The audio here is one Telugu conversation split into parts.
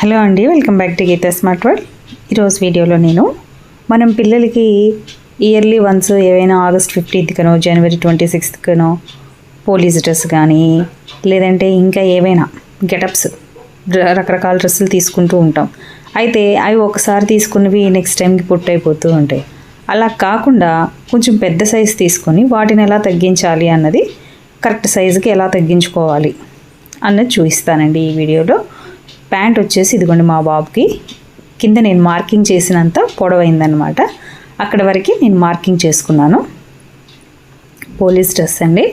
హలో అండి welcome back to Geeta smart world ఈరోజు వీడియోలో నేను మనం పిల్లలకి ఇయర్లీ వన్స్ ఏవైనా ఆగస్ట్ ఫిఫ్టీన్త్కనో జనవరి ట్వంటీ సిక్స్త్కనో పోలీస్ డ్రెస్ కానీ లేదంటే ఇంకా ఏవైనా గెటప్స్ రకరకాల డ్రెస్సులు తీసుకుంటూ ఉంటాం. అయితే అవి ఒకసారి తీసుకున్నవి నెక్స్ట్ టైంకి పుట్టు అయిపోతూ ఉంటాయి. అలా కాకుండా కొంచెం పెద్ద సైజు తీసుకొని వాటిని ఎలా తగ్గించాలి అన్నది కరెక్ట్ సైజుకి ఎలా తగ్గించుకోవాలి అన్నది చూపిస్తానండి ఈ వీడియోలో. ప్యాంట్ వచ్చేసి ఇదిగోండి మా బాబుకి. కింద నేను మార్కింగ్ చేసినంత పొడవైందనమాట అక్కడ వరకు నేను మార్కింగ్ చేసుకున్నాను. పోలీస్ డ్రెస్ అండి.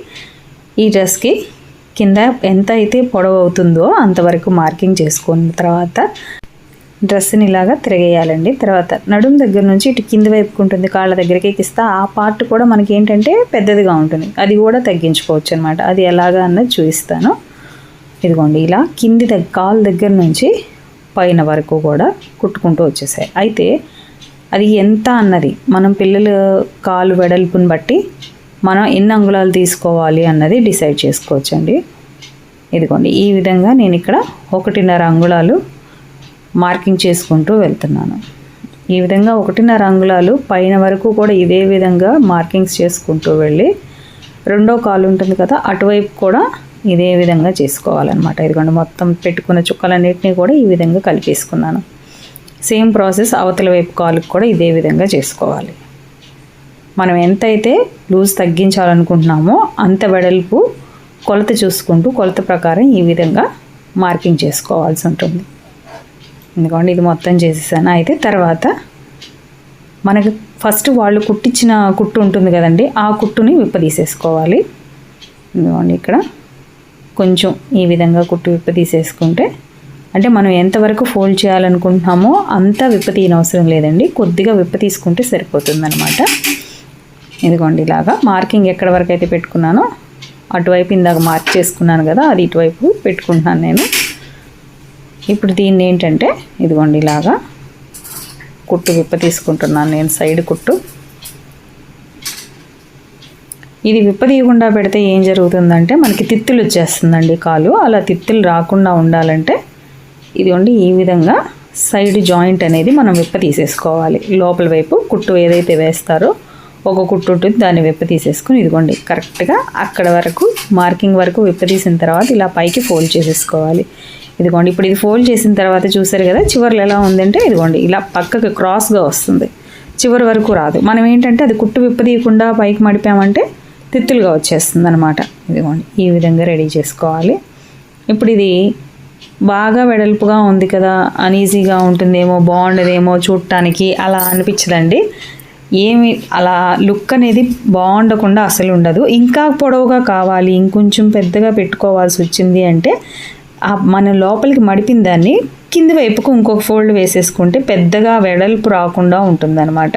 ఈ డ్రెస్కి కింద ఎంత అయితే పొడవు అవుతుందో అంతవరకు మార్కింగ్ చేసుకున్న తర్వాత డ్రెస్ని ఇలాగా తిరగేయాలండి. తర్వాత నడుం దగ్గర నుంచి ఇటు కింద వైపుకు ఉంటుంది కాళ్ళ దగ్గరికి ఎక్కిస్తే ఆ పార్ట్ కూడా మనకి ఏంటంటే పెద్దదిగా ఉంటుంది. అది కూడా తగ్గించుకోవచ్చు అనమాట అది ఎలాగా అన్నది చూపిస్తాను. ఇదిగోండి ఇలా కింది దగ్గర కాలు దగ్గర నుంచి పైన వరకు కూడా కుట్టుకుంటూ వచ్చేసాయి. అయితే అది ఎంత అన్నది మనం పిల్లలు కాలు వెడల్పుని బట్టి మనం ఎన్ని అంగుళాలు తీసుకోవాలి అన్నది డిసైడ్ చేసుకోవచ్చండి. ఇదిగోండి ఈ విధంగా నేను ఇక్కడ ఒకటిన్నర అంగుళాలు మార్కింగ్ చేసుకుంటూ వెళ్తున్నాను. ఈ విధంగా ఒకటిన్నర అంగుళాలు పైన వరకు కూడా ఇదే విధంగా మార్కింగ్స్ చేసుకుంటూ వెళ్ళి రెండో కాలు ఉంటుంది కదా అటువైపు కూడా ఇదే విధంగా చేసుకోవాలన్నమాట. ఇదిగోండి మొత్తం పెట్టుకున్న చుక్కలన్నింటినీ కూడా ఈ విధంగా కలిపేసుకున్నాను. సేమ్ ప్రాసెస్ అవతల వైపు కాలుకి కూడా ఇదే విధంగా చేసుకోవాలి. మనం ఎంతైతే లూజ్ తగ్గించాలనుకుంటున్నామో అంత వెడల్పు కొలత చూసుకుంటూ కొలత ప్రకారం ఈ విధంగా మార్కింగ్ చేసుకోవాల్సి ఉంటుంది. ఎందుకంటే ఇది మొత్తం చేసేసాను. అయితే తర్వాత మనకి ఫస్ట్ వాళ్ళు కుట్టించిన కుట్టు ఉంటుంది కదండి ఆ కుట్టుని విప్పదీసేసుకోవాలి. ఇదిగోండి ఇక్కడ కొంచెం ఈ విధంగా కుట్టు విప్ప తీసేసుకుంటే అంటే మనం ఎంతవరకు ఫోల్డ్ చేయాలనుకుంటున్నామో అంత విప్ప తీయనవసరం లేదండి. కొద్దిగా విప్ప తీసుకుంటే సరిపోతుందనమాట ఇదిగోండి ఇలాగా మార్కింగ్ ఎక్కడ వరకు అయితే పెట్టుకున్నానో అటువైపు ఇందాక మార్క్ చేసుకున్నాను కదా అది ఇటువైపు పెట్టుకుంటున్నాను నేను. ఇప్పుడు దీన్ని ఏంటంటే ఇదిగోండి ఇలాగా కుట్టు విప్ప తీసుకుంటున్నాను నేను సైడ్ కుట్టు. ఇది విప్పదీయకుండా పెడితే ఏం జరుగుతుందంటే మనకి తిత్తులు వచ్చేస్తుందండి కాలు. అలా తిత్తులు రాకుండా ఉండాలంటే ఇదిగోండి ఈ విధంగా సైడ్ జాయింట్ అనేది మనం విప్ప తీసేసుకోవాలి. లోపల వైపు కుట్టు ఏదైతే వేస్తారో ఒక కుట్టు ఉంటుంది దాన్ని విప్ప తీసేసుకుని ఇదిగోండి కరెక్ట్గా అక్కడ వరకు మార్కింగ్ వరకు విప్ప తీసిన తర్వాత ఇలా పైకి ఫోల్డ్ చేసేసుకోవాలి. ఇదిగోండి ఇప్పుడు ఇది ఫోల్డ్ చేసిన తర్వాత చూసారు కదా చివరిలో ఎలా ఉందంటే ఇదిగోండి ఇలా పక్కకి క్రాస్గా వస్తుంది. చివరి వరకు రాదు. మనం ఏంటంటే అది కుట్టు విప్పదీయకుండా పైకి మడిపామంటే తిత్తులుగా వచ్చేస్తుంది అనమాట ఇదిగోండి ఈ విధంగా రెడీ చేసుకోవాలి. ఇప్పుడు ఇది బాగా వెడల్పుగా ఉంది కదా అనీజీగా ఉంటుందేమో బాగుండదేమో చూడటానికి అలా అనిపించదండి. ఏమి అలా లుక్ అనేది బాగుండకుండా అసలు ఉండదు. ఇంకా పొడవుగా కావాలి ఇంకొంచెం పెద్దగా పెట్టుకోవాల్సి వచ్చింది అంటే మన లోపలికి మడిపిన దాన్ని కింది వైపుకు ఇంకొక ఫోల్డ్ వేసేసుకుంటే పెద్దగా వెడల్పు రాకుండా ఉంటుందన్నమాట.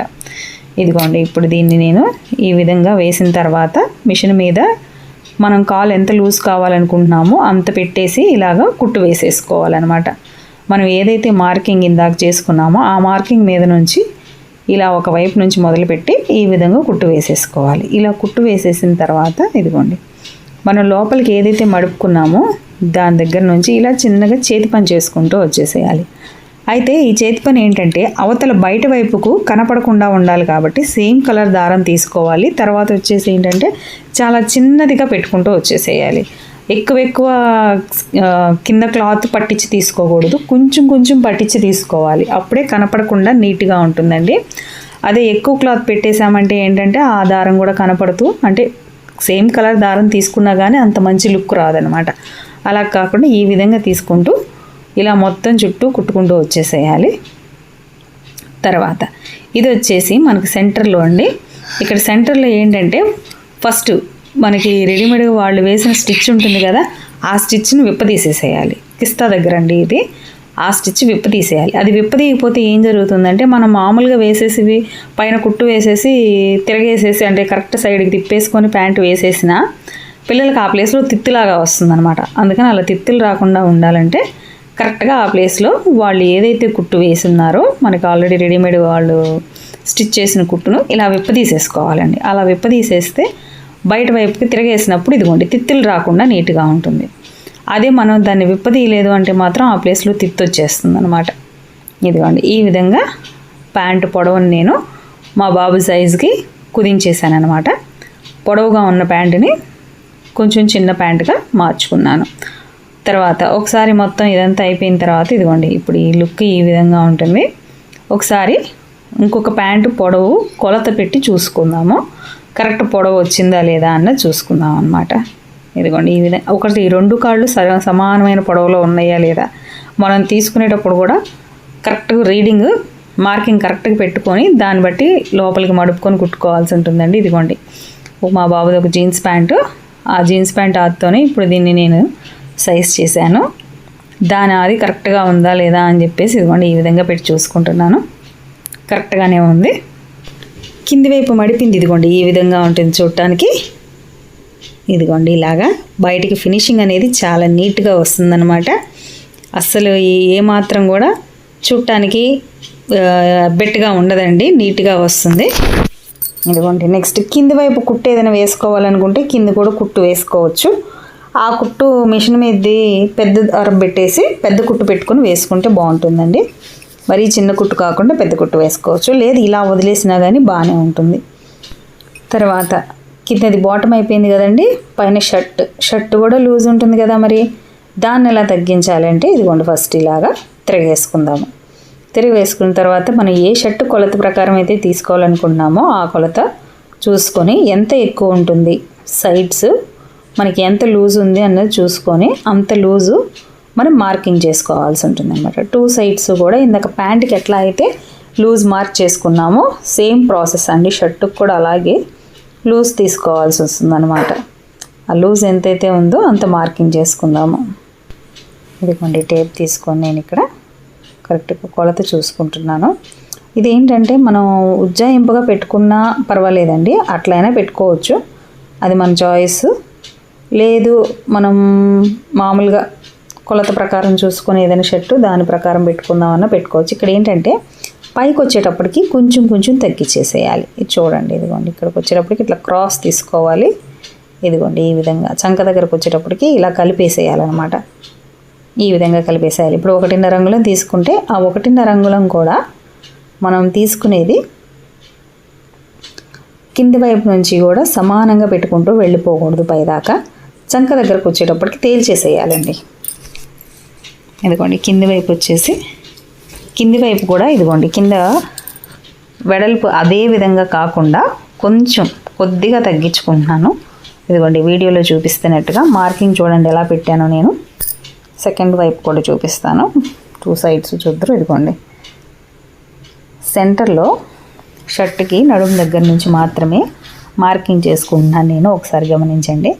ఇదిగోండి ఇప్పుడు దీన్ని నేను ఈ విధంగా వేసిన తర్వాత మిషన్ మీద మనం కాలు ఎంత లూజ్ కావాలనుకుంటున్నామో అంత పెట్టేసి ఇలాగా కుట్టు వేసేసుకోవాలన్నమాట. మనం ఏదైతే మార్కింగ్ ఇందాక చేసుకున్నామో ఆ మార్కింగ్ మీద నుంచి ఇలా ఒక వైపు నుంచి మొదలుపెట్టి ఈ విధంగా కుట్టు వేసేసుకోవాలి. ఇలా కుట్టు వేసేసిన తర్వాత ఇదిగోండి మనం లోపలికి ఏదైతే మడుపుకున్నామో దాని దగ్గర నుంచి ఇలా చిన్నగా చేతి పని చేసుకుంటూ వచ్చేసేయాలి. అయితే ఈ చేతి పని ఏంటంటే అవతల బయట వైపుకు కనపడకుండా ఉండాలి కాబట్టి సేమ్ కలర్ దారం తీసుకోవాలి. తర్వాత వచ్చేసి ఏంటంటే చాలా చిన్నదిగా పెట్టుకుంటూ వచ్చేసేయాలి. ఎక్కువ ఎక్కువ కింద క్లాత్ పట్టించి తీసుకోకూడదు. కొంచెం కొంచెం పట్టించి తీసుకోవాలి. అప్పుడే కనపడకుండా నీట్గా ఉంటుందండి. అదే ఎక్కువ క్లాత్ పెట్టేశామంటే ఏంటంటే ఆ దారం కూడా కనపడుతూ అంటే సేమ్ కలర్ దారం తీసుకున్నా కానీ అంత మంచి లుక్ రాదనమాట. అలా కాకుండా ఈ విధంగా తీసుకుంటూ ఇలా మొత్తం చుట్టూ కుట్టుకుంటూ వచ్చేసేయాలి. తర్వాత ఇది వచ్చేసి మనకు సెంటర్లో అండి. ఇక్కడ సెంటర్లో ఏంటంటే ఫస్ట్ మనకి రెడీమేడ్గా వాళ్ళు వేసిన స్టిచ్ ఉంటుంది కదా ఆ స్టిచ్ని విప్పదీసేసేయాలి. కిస్తా దగ్గర అండి ఇది. ఆ స్టిచ్ విప్పదీసేయాలి. అది విప్పదీయకపోతే ఏం జరుగుతుందంటే మనం మామూలుగా వేసేసి పైన కుట్టు వేసేసి తిరగేసేసి అంటే కరెక్ట్ సైడ్కి తిప్పేసుకొని ప్యాంటు వేసేసిన పిల్లలకి ఆ ప్లేస్లో తిత్తిలాగా వస్తుందన్నమాట. అందుకని అలా తిత్తులు రాకుండా ఉండాలంటే కరెక్ట్గా ఆ ప్లేస్లో వాళ్ళు ఏదైతే కుట్టు వేసున్నారో మనకి ఆల్రెడీ రెడీమేడ్ వాళ్ళు స్టిచ్ చేసిన కుట్టును ఇలా విప్పదీసేసుకోవాలండి అలా విప్పదీసేస్తే బయట వైపుకి తిరగేసినప్పుడు ఇదిగోండి తిత్తులు రాకుండా నీట్గా ఉంటుంది. అదే మనం దాన్ని విప్పదీయలేదు అంటే మాత్రం ఆ ప్లేస్లో తిత్తి వచ్చేస్తుంది అనమాట ఇదిగోండి ఈ విధంగా ప్యాంటు పొడవుని నేను మా బాబు సైజుకి కుదించేసాను అనమాట పొడవుగా ఉన్న ప్యాంటుని కొంచెం చిన్న ప్యాంటుగా మార్చుకున్నాను. తర్వాత ఒకసారి మొత్తం ఇదంతా అయిపోయిన తర్వాత ఇదిగోండి ఇప్పుడు ఈ లుక్ ఈ విధంగా ఉంటుంది. ఒకసారి ఇంకొక ప్యాంటు పొడవు కొలత పెట్టి చూసుకుందాము. కరెక్ట్ పొడవు వచ్చిందా లేదా అన్న చూసుకుందాం అనమాట ఇదిగోండి ఈ విధంగా ఒకటి ఈ రెండు కాళ్ళు సర సమానమైన పొడవులో ఉన్నాయా లేదా మనం తీసుకునేటప్పుడు కూడా కరెక్ట్ రీడింగ్ మార్కింగ్ కరెక్ట్గా పెట్టుకొని దాన్ని బట్టి లోపలికి మడుపుకొని కుట్టుకోవాల్సి ఉంటుందండి. ఇదిగోండి ఓ మా బాబుది ఒక జీన్స్ ప్యాంటు. ఆ జీన్స్ ప్యాంట్ ఆతోనే ఇప్పుడు దీన్ని నేను సైజ్ చేశాను. దాని అది కరెక్ట్గా ఉందా లేదా అని చెప్పేసి ఇదిగోండి ఈ విధంగా పెట్టి చూసుకుంటున్నాను. కరెక్ట్గానే ఉంది. కింది వైపు మడిపింది ఇదిగోండి ఈ విధంగా ఉంటుంది చూడటానికి. ఇదిగోండి ఇలాగా బయటికి ఫినిషింగ్ అనేది చాలా నీట్గా వస్తుందన్నమాట. అస్సలు ఏమాత్రం ఏ మాత్రం కూడా చూడటానికి బెట్గా ఉండదండి నీట్గా వస్తుంది. ఇదిగోండి నెక్స్ట్ కింది వైపు కుట్టు ఏదైనా వేసుకోవాలనుకుంటే కింద కూడా కుట్టు వేసుకోవచ్చు. ఆ కుట్టు మిషన్ మీదది పెద్ద దారం పెట్టేసి పెద్ద కుట్టు పెట్టుకొని వేసుకుంటే బాగుంటుందండి. మరీ చిన్న కుట్టు కాకుండా పెద్ద కుట్టు వేసుకోవచ్చు. లేదు ఇలా వదిలేసినా కానీ బాగానే ఉంటుంది. తర్వాత కిందది బాటమ్ అయిపోయింది కదండి. పైన షర్ట్. షర్ట్ కూడా లూజ్ ఉంటుంది కదా మరి. దాన్ని ఎలా తగ్గించాలంటే ఇదిగోండి ఫస్ట్ ఇలాగా తిరగేసుకుందాము. తిరగేసుకున్న తర్వాత మనం ఏ షర్ట్ కొలత ప్రకారం అయితే తీసుకోవాలనుకుంటున్నామో ఆ కొలత చూసుకొని ఎంత ఎక్కువ ఉంటుంది. సైడ్స్ మనకి ఎంత లూజ్ ఉంది అన్నది చూసుకొని అంత లూజు మనం మార్కింగ్ చేసుకోవాల్సి ఉంటుంది అనమాట టూ సైడ్స్ కూడా ఇందాక ప్యాంట్కి ఎట్లా అయితే లూజ్ మార్క్ చేసుకున్నామో సేమ్ ప్రాసెస్ అండి. షర్టుకు కూడా అలాగే లూజ్ తీసుకోవాల్సి వస్తుంది అనమాట ఆ లూజ్ ఎంతైతే ఉందో అంత మార్కింగ్ చేసుకుందాము. ఇదిగోండి టేప్ తీసుకొని నేను ఇక్కడ కరెక్ట్గా కొలత చూసుకుంటున్నాను. ఇది ఏంటంటే మనం ఉజ్జాయింపుగా పెట్టుకున్నా పర్వాలేదండి. అట్లయినా పెట్టుకోవచ్చు. అది మన చాయిస్. లేదు మనం మామూలుగా కొలత ప్రకారం చూసుకొని ఏదైనా షర్టు దాని ప్రకారం పెట్టుకుందామన్నా పెట్టుకోవచ్చు. ఇక్కడ ఏంటంటే పైకి వచ్చేటప్పటికి కొంచెం కొంచెం తగ్గించేసేయాలి ఇది చూడండి ఇదిగోండి. ఇక్కడికి వచ్చేటప్పటికి ఇట్లా క్రాస్ తీసుకోవాలి. ఇదిగోండి ఈ విధంగా. చంక దగ్గరకు వచ్చేటప్పటికి ఇలా కలిపేసేయాలన్నమాట. ఈ విధంగా కలిపేసేయాలి. ఇప్పుడు ఒకటిన్నర అంగుళం తీసుకుంటే ఆ ఒకటిన్నర అంగుళం కూడా మనం తీసుకునేది కింది వైపు నుంచి కూడా సమానంగా పెట్టుకుంటూ వెళ్ళిపోకూడదు పైదాకా. చంక దగ్గరకు వచ్చేటప్పటికి తేల్చేసేయాలండి ఇదిగోండి కింది వైపు వచ్చేసి కింది వైపు కూడా ఇదిగోండి కింద వెడల్పు అదే విధంగా కాకుండా కొంచెం కొద్దిగా తగ్గించుకుంటున్నాను. ఇదిగోండి వీడియోలో చూపిస్తున్నట్టుగా మార్కింగ్ చూడండి ఎలా పెట్టానో నేను. సెకండ్ వైపు కూడా చూపిస్తాను. టూ సైడ్స్ చూద్దరు ఇదిగోండి. సెంటర్లో షర్ట్కి నడుము దగ్గర నుంచి మాత్రమే మార్కింగ్ చేసుకుంటున్నాను నేను. ఒకసారి గమనించండి.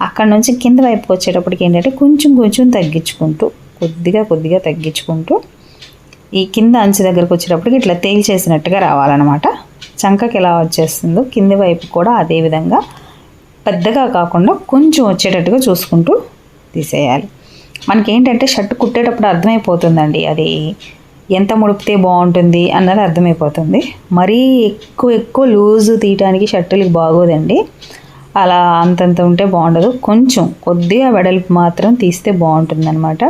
అక్కడ నుంచి కింద వైపుకి వచ్చేటప్పటికి ఏంటంటే కొంచెం కొంచెం తగ్గించుకుంటూ కొద్దిగా కొద్దిగా తగ్గించుకుంటూ ఈ కింద అంచు దగ్గరకు వచ్చేటప్పటికి ఇట్లా తేల్చేసినట్టుగా రావాలన్నమాట. చంకకి ఎలా వచ్చేస్తుందో కింది వైపు కూడా అదే విధంగా పెద్దగా కాకుండా కొంచెం వచ్చేటట్టుగా చూసుకుంటూ తీసేయాలి. మనకి ఏంటంటే షర్ట్ కుట్టేటప్పుడు అర్థమైపోతుందండి అది ఎంత ముడిపితే బాగుంటుంది అన్నది అర్థమైపోతుంది. మరీ ఎక్కువ ఎక్కువ లూజు తీయటానికి షర్టులకి బాగోదండి. అలా అంతంత ఉంటే బాగుండదు. కొంచెం కొద్దిగా వెడల్పు మాత్రం తీస్తే బాగుంటుంది అనమాట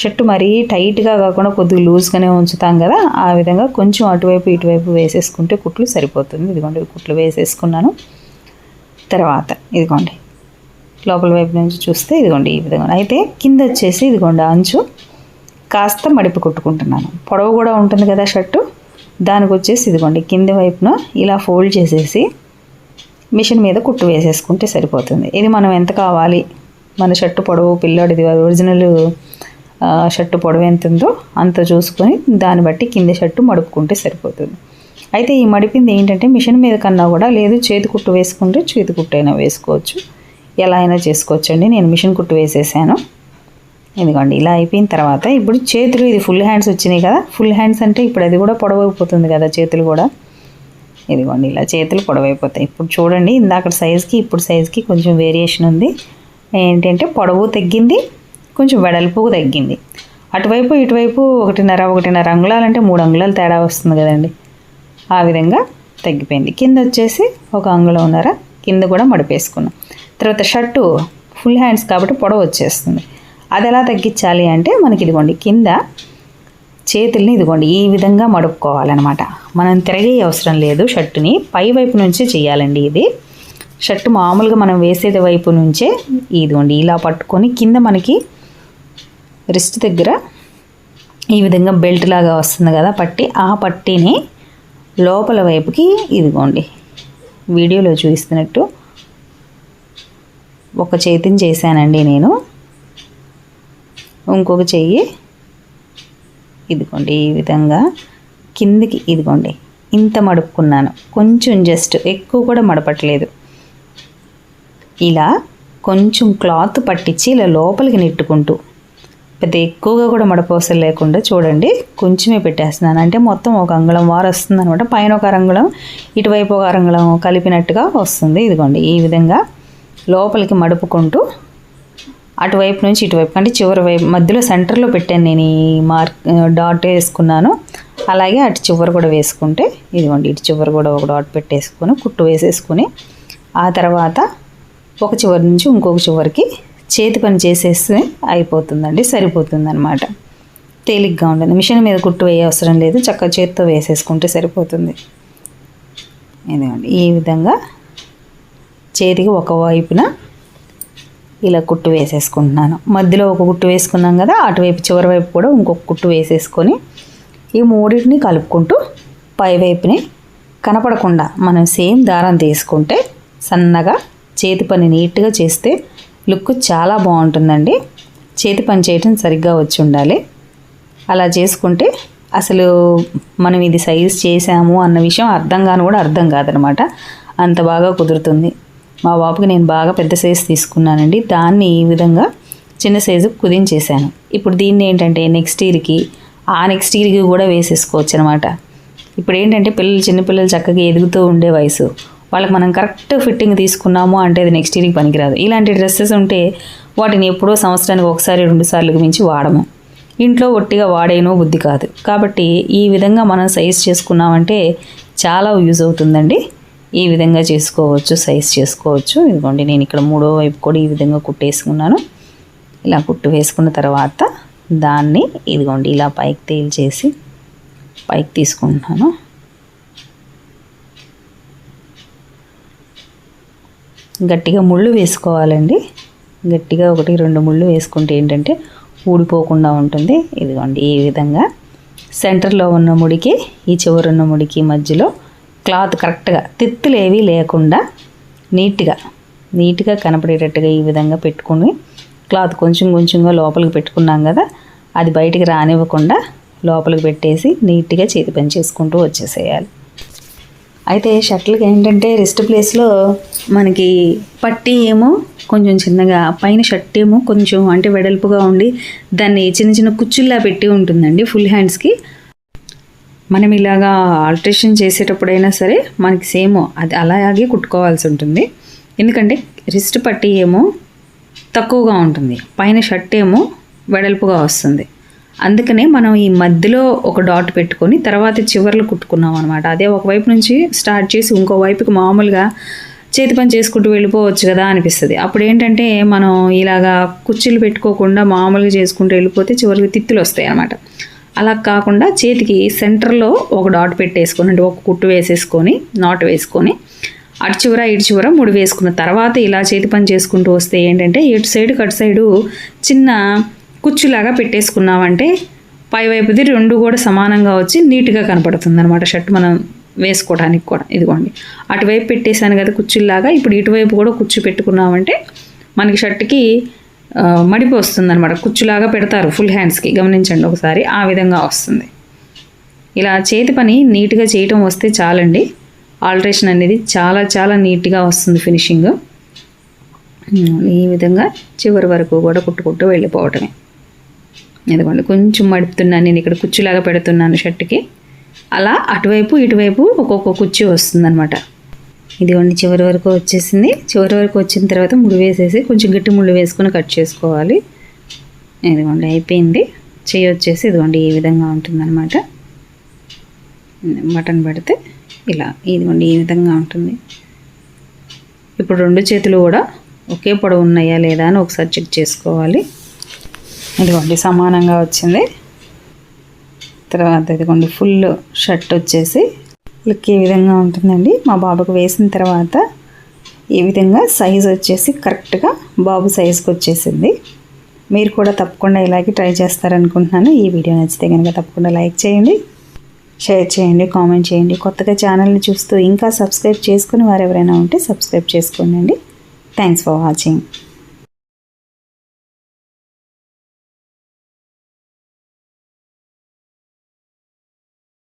షర్టు మరీ టైట్గా కాకుండా కొద్దిగా లూజ్గానే ఉంచుతాం కదా ఆ విధంగా కొంచెం అటువైపు ఇటువైపు వేసేసుకుంటే కుట్లు సరిపోతుంది. ఇదిగోండి కుట్లు వేసేసుకున్నాను. తర్వాత ఇదిగోండి లోపల వైపు నుంచి చూస్తే ఇదిగోండి ఈ విధంగా అయితే కింద వచ్చేసి ఇదిగోండి అంచు కాస్త మడిపి కొట్టుకుంటున్నాను. పొడవు కూడా ఉంటుంది కదా షర్టు. దానికి వచ్చేసి ఇదిగోండి కింద వైపున ఇలా ఫోల్డ్ చేసేసి మిషన్ మీద కుట్టు వేసేసుకుంటే సరిపోతుంది. ఇది మనం ఎంత కావాలి? మన షర్టు పొడవు పిల్లోడిది ఒరిజినల్ షర్టు పొడవు ఎంత ఉందో అంత చూసుకొని దాన్ని బట్టి కింద షర్టు మడుపుకుంటే సరిపోతుంది. అయితే ఈ మడిపింది ఏంటంటే మిషన్ మీద కన్నా కూడా లేదు చేతి కుట్టు వేసుకుంటే చేతి కుట్టు అయినా వేసుకోవచ్చు. ఎలా అయినా చేసుకోవచ్చు అండి నేను మిషన్ కుట్టు వేసేసాను. ఇదిగోండి ఇలా అయిపోయిన తర్వాత ఇప్పుడు చేతులు ఇది ఫుల్ హ్యాండ్స్ వచ్చినాయి కదా. ఫుల్ హ్యాండ్స్ అంటే ఇప్పుడు అది కూడా పొడవైపోతుంది కదా చేతులు కూడా. ఇదిగోండి ఇలా చేతులు పొడవైపోతాయి. ఇప్పుడు చూడండి ఇందాక సైజ్కి ఇప్పుడు సైజ్కి కొంచెం వేరియేషన్ ఉంది. ఏంటంటే పొడవు తగ్గింది కొంచెం వెడల్పు తగ్గింది. అటువైపు ఇటువైపు ఒకటిన్నర ఒకటిన్నర అంగుళాలు అంటే మూడు అంగుళాలు తేడా వస్తుంది కదండి. ఆ విధంగా తగ్గిపోయింది. కింద వచ్చేసి ఒక అంగుళం ఉన్నర కింద కూడా మడిపేసుకున్నాం. తర్వాత షర్టు ఫుల్ హ్యాండ్స్ కాబట్టి పొడవు వచ్చేస్తుంది. అది ఎలా తగ్గించాలి అంటే మనకి ఇదిగోండి కింద చేతుల్ని ఇదిగోండి ఈ విధంగా మడుపుకోవాలన్నమాట మనం తిరగే అవసరం లేదు షర్టుని పై వైపు నుంచే చేయాలండి ఇది. షర్టు మామూలుగా మనం వేసేది వైపు నుంచే ఇదిగోండి ఇలా పట్టుకొని కింద మనకి రిస్ట్ దగ్గర ఈ విధంగా బెల్ట్ లాగా వస్తుంది కదా పట్టి ఆ పట్టీని లోపల వైపుకి ఇదిగోండి. వీడియోలో చూపిస్తున్నట్టు ఒక చేతిని చేశానండి నేను. ఇంకొక చెయ్యి ఇదిగోండి ఈ విధంగా కిందికి ఇదిగోండి ఇంత మడుపుకున్నాను. కొంచెం జస్ట్ ఎక్కువ కూడా మడపట్లేదు. ఇలా కొంచెం క్లాత్ పట్టించి ఇలా లోపలికి నెట్టుకుంటూ పెద్ద ఎక్కువగా కూడా మడపోసలు లేకుండా చూడండి కొంచెమే పెట్టేస్తున్నాను. అంటే మొత్తం ఒక అంగుళం వారు వస్తుంది అనమాట పైన ఒక అరంగుళం ఇటువైపు ఒక అంగుళం కలిపినట్టుగా వస్తుంది. ఇదిగోండి ఈ విధంగా లోపలికి మడుపుకుంటూ అటువైపు నుంచి ఇటువైపు అంటే చివరి వైపు మధ్యలో సెంటర్లో పెట్టాను నేను ఈ మార్క్ డాట్ వేసుకున్నాను. అలాగే అటు చివరి కూడా వేసుకుంటే ఇదిగోండి ఇటు చివరి కూడా ఒక డాట్ పెట్టేసుకొని కుట్టు వేసేసుకుని ఆ తర్వాత ఒక చివరి నుంచి ఇంకొక చివరికి చేతి పని చేసేస్తే అయిపోతుందండి సరిపోతుంది అనమాట తేలిగ్గా ఉంటుంది. మిషన్ మీద కుట్టు వేయ అవసరం లేదు చక్కగా చేతితో వేసేసుకుంటే సరిపోతుంది. ఇదిగోండి ఈ విధంగా చేతికి ఒక వైపున ఇలా కుట్టు వేసేసుకుంటున్నాను. మధ్యలో ఒక కుట్టు వేసుకున్నాం కదా అటువైపు చివరి వైపు కూడా ఇంకొక కుట్టు వేసేసుకొని ఈ మూడింటిని కలుపుకుంటూ పై వైపుని కనపడకుండా మనం సేమ్ దారం తీసుకుంటే సన్నగా చేతి పని నీట్గా చేస్తే లుక్ చాలా బాగుంటుందండి. చేతి పని చేయటం సరిగ్గా వచ్చి ఉండాలి. అలా చేసుకుంటే అసలు మనం ఇది సైజ్ చేసాము అన్న విషయం అర్థం కాని కూడా అర్థం కాదనమాట. అంత బాగా కుదురుతుంది. మా బాబుకి నేను బాగా పెద్ద సైజు తీసుకున్నానండి. దాన్ని ఈ విధంగా చిన్న సైజు కుదించేసాను ఇప్పుడు దీన్ని ఏంటంటే నెక్స్ట్ ఇయర్కి ఆ నెక్స్ట్ ఇయర్కి కూడా వేసేసుకోవచ్చు అనమాట ఇప్పుడు ఏంటంటే పిల్లలు చిన్నపిల్లలు చక్కగా ఎదుగుతూ ఉండే వయసు. వాళ్ళకి మనం కరెక్ట్ ఫిట్టింగ్ తీసుకున్నాము అంటే అది నెక్స్ట్ ఇయర్కి పనికిరాదు. ఇలాంటి డ్రెస్సెస్ ఉంటే వాటిని ఎప్పుడో సంవత్సరానికి ఒకసారి రెండు సార్లు మించి వాడము. ఇంట్లో ఒట్టిగా వాడేనో బుద్ధి కాదు. కాబట్టి ఈ విధంగా మనం సైజ్ చేసుకున్నామంటే చాలా యూజ్ అవుతుందండి. ఈ విధంగా చేసుకోవచ్చు సైజ్ చేసుకోవచ్చు. ఇదిగోండి నేను ఇక్కడ మూడో వైపు కూడా ఈ విధంగా కుట్టేసుకున్నాను. ఇలా కుట్టు వేసుకున్న తర్వాత దాన్ని ఇదిగోండి ఇలా పైకి తేల్చేసి పైకి తీసుకుంటున్నాను. గట్టిగా ముళ్ళు వేసుకోవాలండి. గట్టిగా ఒకటి రెండు ముళ్ళు వేసుకుంటే ఏంటంటే ఊడిపోకుండా ఉంటుంది. ఇదిగోండి ఈ విధంగా సెంటర్లో ఉన్న ముడికి ఈ చివరున్న ముడికి మధ్యలో క్లాత్ కరెక్ట్గా తిత్తులు ఏవి లేకుండా నీట్గా నీట్గా కనపడేటట్టుగా ఈ విధంగా పెట్టుకుని క్లాత్ కొంచెం కొంచెంగా లోపలికి పెట్టుకున్నాం కదా అది బయటికి రానివ్వకుండా లోపలికి పెట్టేసి నీట్గా చేతి పని చేసుకుంటూ వచ్చేసేయాలి. అయితే షర్ట్లకి ఏంటంటే రెస్ట్ ప్లేస్లో మనకి పట్టి ఏమో కొంచెం చిన్నగా పైన షర్ట్ ఏమో కొంచెం అంటే వెడల్పుగా ఉండి దాన్ని చిన్న చిన్న కుచ్చుల్లా పెట్టి ఉంటుందండి ఫుల్ హ్యాండ్స్కి. మనం ఇలాగా ఆల్ట్రేషన్ చేసేటప్పుడైనా సరే మనకి సేమ్ అది అలాగే కుట్టుకోవాల్సి ఉంటుంది. ఎందుకంటే రిస్ట్ పట్టి ఏమో తక్కువగా ఉంటుంది. పైన షర్ట్ ఏమో వెడల్పుగా వస్తుంది. అందుకనే మనం ఈ మధ్యలో ఒక డాట్ పెట్టుకొని తర్వాత చివర్లు కుట్టుకున్నాం అనమాట అదే ఒకవైపు నుంచి స్టార్ట్ చేసి ఇంకో వైపుకి మామూలుగా చేతి పని చేసుకుంటూ వెళ్ళిపోవచ్చు కదా అనిపిస్తుంది. అప్పుడు ఏంటంటే మనం ఇలాగా కుర్చీలు పెట్టుకోకుండా మామూలుగా చేసుకుంటూ వెళ్ళిపోతే చివరికి తిత్తులు వస్తాయి అనమాట అలా కాకుండా చేతికి సెంటర్లో ఒక డాట్ పెట్టేసుకొని అంటే ఒక కుట్టు వేసేసుకొని నాట్ వేసుకొని అటు చివర ఇటు చివర ముడి వేసుకున్న తర్వాత ఇలా చేతి పని చేసుకుంటూ వస్తే ఏంటంటే ఇటు సైడు కటు సైడు చిన్న కుచ్చులాగా పెట్టేసుకున్నామంటే పైవైపుది రెండు కూడా సమానంగా వచ్చి నీట్గా కనపడుతుంది అనమాట షర్ట్ మనం వేసుకోవడానికి కూడా. ఇదిగోండి. అటువైపు పెట్టేశాను కదా కుచ్చుల్లాగా ఇప్పుడు ఇటువైపు కూడా కుచ్చు పెట్టుకున్నామంటే మనకి షర్ట్కి మడిపి వస్తుంది అనమాట కుచ్చులాగా పెడతారు ఫుల్ హ్యాండ్స్కి గమనించండి ఒకసారి. ఆ విధంగా వస్తుంది. ఇలా చేతి పని నీట్గా చేయటం వస్తే చాలండి. ఆల్ట్రేషన్ అనేది చాలా చాలా నీట్గా వస్తుంది ఫినిషింగ్ ఈ విధంగా చివరి వరకు కూడా కుట్టుకుంటూ వెళ్ళిపోవటమే. ఇదిగోండి కొంచెం మడుపుతున్నాను. నేను ఇక్కడ కుర్చీలాగా పెడుతున్నాను షర్ట్కి. అలా అటువైపు ఇటువైపు ఒక్కొక్క కుర్చీ వస్తుందన్నమాట. ఇదిగోండి చివరి వరకు వచ్చేసింది. చివరి వరకు వచ్చిన తర్వాత ముడి వేసేసి కొంచెం గట్టి ముళ్ళు వేసుకొని కట్ చేసుకోవాలి. ఇదిగోండి అయిపోయింది. చెయ్యి వచ్చేసి ఇదిగోండి ఈ విధంగా ఉంటుందన్నమాట. మటన్ పెడితే ఇలా ఇదిగోండి ఈ విధంగా ఉంటుంది. ఇప్పుడు రెండు చేతులు కూడా ఒకే పొడవు ఉన్నాయా లేదా అని ఒకసారి చెక్ చేసుకోవాలి. ఇదిగోండి సమానంగా వచ్చింది. తర్వాత ఇదిగోండి ఫుల్ షర్ట్ వచ్చేసి లుక్ ఈ విధంగా ఉంటుందండి? మా బాబుకు వేసిన తర్వాత ఈ విధంగా సైజ్ వచ్చేసి కరెక్ట్గా బాబు సైజుకి వచ్చేసింది. మీరు కూడా తప్పకుండా ఇలాగే ట్రై చేస్తారనుకుంటున్నాను. ఈ వీడియో నచ్చితే కనుక తప్పకుండా లైక్ చేయండి షేర్ చేయండి కామెంట్ చేయండి. కొత్తగా ఛానల్ని చూస్తూ ఇంకా సబ్స్క్రైబ్ చేసుకుని వారు ఎవరైనా ఉంటే సబ్స్క్రైబ్ చేసుకోండి థ్యాంక్స్ ఫర్ వాచింగ్.